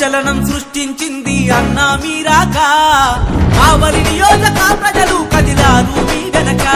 సంచలనం సృష్టించింది అన్నా మీరాక. కావలి నియోజక ప్రజలు కదిలారు మీ గనక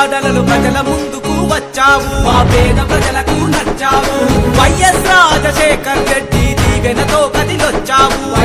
అడుగు ప్రజల ముందుకు వచ్చావు. మా పేద ప్రజలకు నచ్చావు. వైఎస్ రాజశేఖర్ రెడ్డి దీవెనతో కదిలొచ్చావు.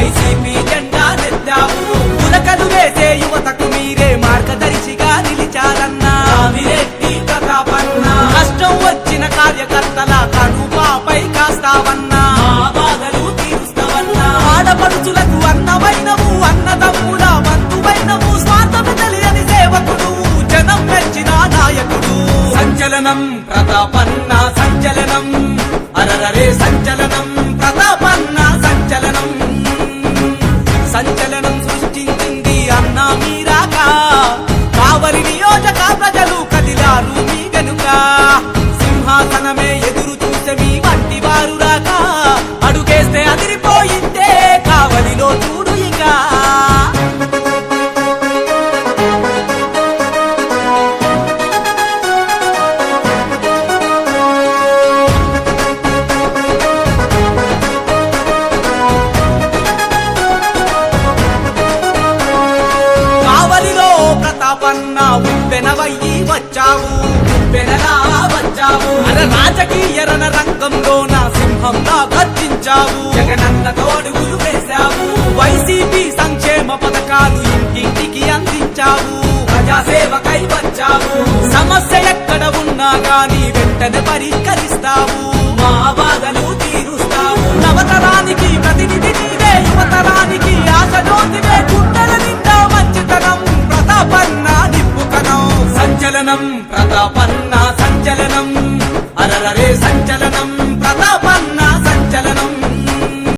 సంచలనం ప్రతాపన్న సంచలనం అరరరే సంచలనం ప్రతాపన్న సంచలనం సంచలనం సృష్టించింది అన్న మీరాక. కావలి నియోజక ప్రజలు కదిలారు మీ గనుక. సింహాసనమే ప్రతాపన్న ఉప్పెనవయ్యి వచ్చావు ఉప్పెనలా వచ్చావు. అర రాజకీయ రణ రంగంలో నా సింహంలా గర్జించావు. జగనన్నతో అడుగులు వేశావు. వైసీపీ సంక్షేమ పథకాలు ఇంటింటికి అందించావు. ప్రజాసేవకై వచ్చావు. సమస్య ఎక్కడ ఉన్నా గాని వెంటనే పరిష్కరిస్తావు. ప్రతాపన్న సంచలనం. అరరరే సంచలనం ప్రతాపన్న